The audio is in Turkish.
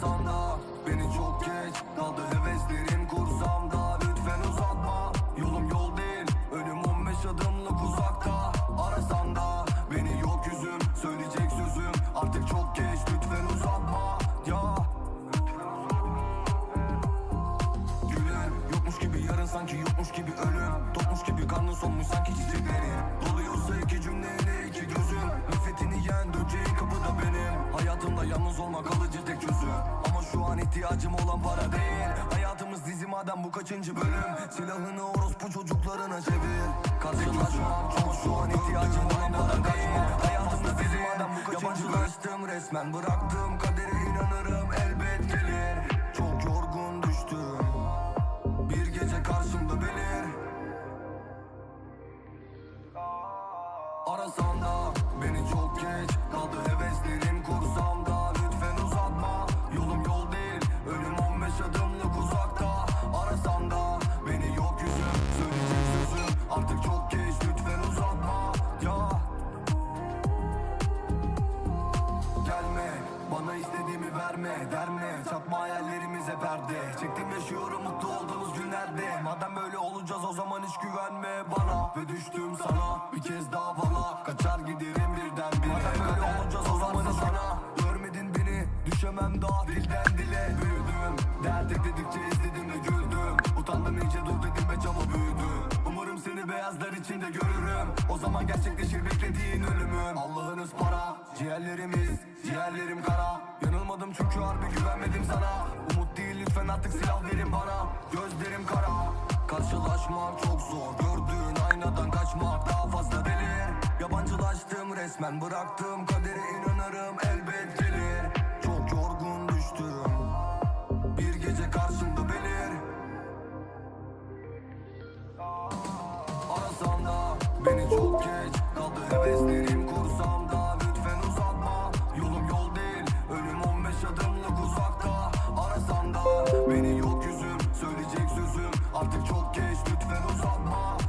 Arasan da beni çok geç Kaldı heveslerim kursamda Lütfen uzatma Yolum yol değil. Önüm 15 adımlık uzakta. Arasan da beni yok yüzüm Söyleyecek sözüm. Artık çok geç Lütfen uzatma. Ya. Gülüm yokmuş gibi yarın sanki yokmuş gibi ölüm. Topmuş gibi karnın sonmuş sanki çiçeklerin. Doluyorsa iki cümleyle iki gözüm şu an ihtiyacım olan para değil. Hayatımız dizi madem bu kaçıncı bölüm? Silahını orospu çocuklarına çevir. Karşılaşmam çok şu an ihtiyacım olan para değil. Hayatımız dizi madem bu kaçıncı bölüm? Yabancılaştım resmen bıraktım kadere inanırım elbet gelir. Çok yorgun düştüm. Bir gece karşımda belir Arasan da beni çok geç Kaldı heveslerim kursamda istediğimi verme Derme. Çatma hayallerimize perde. Çektim yaşıyorum mutlu olduğumuz günlerde. Madem böyle olacağız o zaman hiç güvenme bana. Ve düştüm sana bir kez daha bana. Kaçar giderim birden bire. Madem böyle olacağız o zaman hiç sana. Görmedin beni düşemem daha dilden dile. Büyüdüm dert ekledikçe izledim ve güldüm. Utandım iyice dur dedim ve çaba büyüdü Umarım seni beyazlar içinde görürüm. O zaman gerçekleşir beklediğin ölümüm. Allah'ınız para ciğerlerimiz ciğerlerim kara Yanılmadım çünkü harbi güvenmedim sana. Umut değil lütfen artık silah verin bana. Gözlerim kara Karşılaşmak çok zor. Gördüğün aynadan kaçmak daha fazla delir. Yabancılaştım resmen bıraktım kadere inanırım elbet Artık çok